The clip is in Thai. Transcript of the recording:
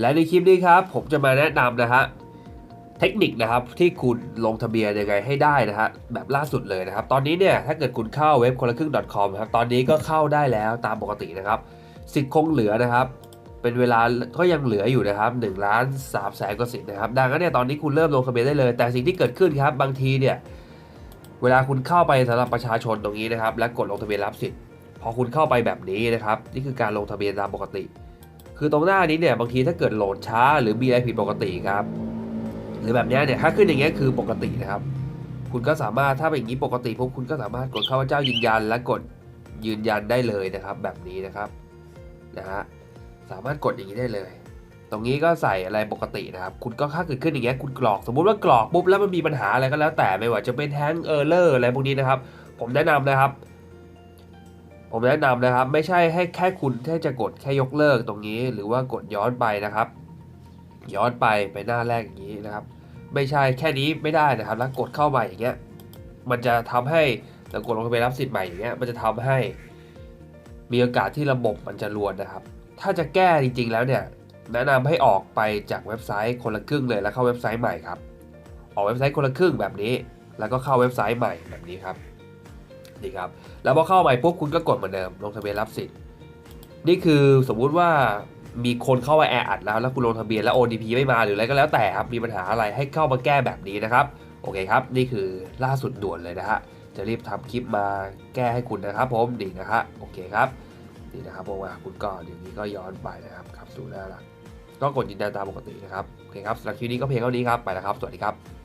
และในคลิปนี้ครับผมจะมาแนะนำนะฮะเทคนิคนะครับที่คุณลงทะเบียนยังไงให้ได้นะฮะแบบล่าสุดเลยนะครับ ตอนนี้เนี่ยถ้าเกิดคุณเข้าเว็บคนละครึ่ง .com ครับตอนนี้ก็เข้าได้แล้วตามปกตินะครับ สิทธิ์คงเหลือนะครับ เป็นเวลาก็ยังเหลืออยู่นะครับ1ล้าน3แสนกว่าสิทธิ์นะครับ ดังนั้นเนี่ยตอนนี้คุณเริ่มลงทะเบียนได้เลย แต่สิ่งที่เกิดขึ้นครับบางทีเนี่ยเวลาคุณเข้าไปสำหรับประชาชนตรงนี้นะครับ และกดลงทะเบียนรับสิทธิ์พอคุณเข้าไปแบบนี้นะครับ นี่คือการลงทะเบียนตามปกติ คือตรงหน้านี้เนี่ยบางทีถ้าเกิดโหลดช้าหรือมีอะไรผิดปกติครับ หรือแบบนี้เนี่ยถ้าขึ้นอย่างเงี้ยคือปกตินะครับ คุณก็สามารถถ้าเป็นอย่างนี้ปกติปุ๊บคุณก็สามารถกดเข้าเจ้ายืนยัน และกดยืนยันได้เลยนะครับ แบบนี้นะครับนะฮะสามารถกดอย่างนี้ได้เลย ตรงนี้ก็ใส่อะไรปกตินะครับ คุณก็ถ้าเกิดขึ้นอย่างเงี้ยคุณกรอกสมมุติว่ากรอกปุ๊บแล้วมันมีปัญหาอะไรก็แล้วแต่ไม่ว่าจะเป็นแฮงเออร์เลอร์อะไรพวกนี้นะครับ ผมแนะนำนะครับ ผมแนะนำนะครับไม่ใช่ให้แค่คุณแค่จะกดแค่ยกเลิกตรงนี้ หรือว่ากดย้อนไปนะครับ ย้อนไปไปหน้าแรกอย่างนี้นะครับ ไม่ใช่แค่นี้ไม่ได้นะครับ แล้วกดเข้ามาอย่างเงี้ยมันจะทำให้เรากดลงทะเบียนรับสิทธิ์ใหม่อย่างเงี้ยมันจะทำให้มีโอกาสที่ระบบมันจะรวนนะครับ ถ้าจะแก้จริงๆแล้วเนี่ยแนะนำให้ออกไปจากเว็บไซต์คนละครึ่งเลยแล้วเข้าเว็บไซต์ใหม่ครับออกเว็บไซต์คนละครึ่งแบบนี้ แล้วก็เข้าเว็บไซต์ใหม่แบบนี้ครับ นี่ครับ แล้วพอเข้าใหม่ปุ๊บคุณก็กดเหมือนเดิมลงทะเบียนรับสิทธิ์ นี่คือสมมุติว่ามีคนเข้ามาแออัดแล้วแล้วคุณลงทะเบียนแล้ว OTP ไม่มาหรืออะไรก็แล้วแต่ครับมีปัญหาอะไรให้เข้ามาแก้แบบนี้นะครับ โอเคครับ นี่คือล่าสุดด่วนเลยนะฮะจะรีบทำคลิปมาแก้ให้คุณนะครับ ผมนี่นะฮะโอเคครับนี่นะครับเพราะว่าคุณก็เดี๋ยวนี้ก็ย้อนไปนะครับขับสู่หน้าหลักก็กดยืนยันตามปกตินะครับโอเคครับสำหรับคลิปนี้ก็เพียงเท่านี้ครับไปแล้วครับ สวัสดีครับ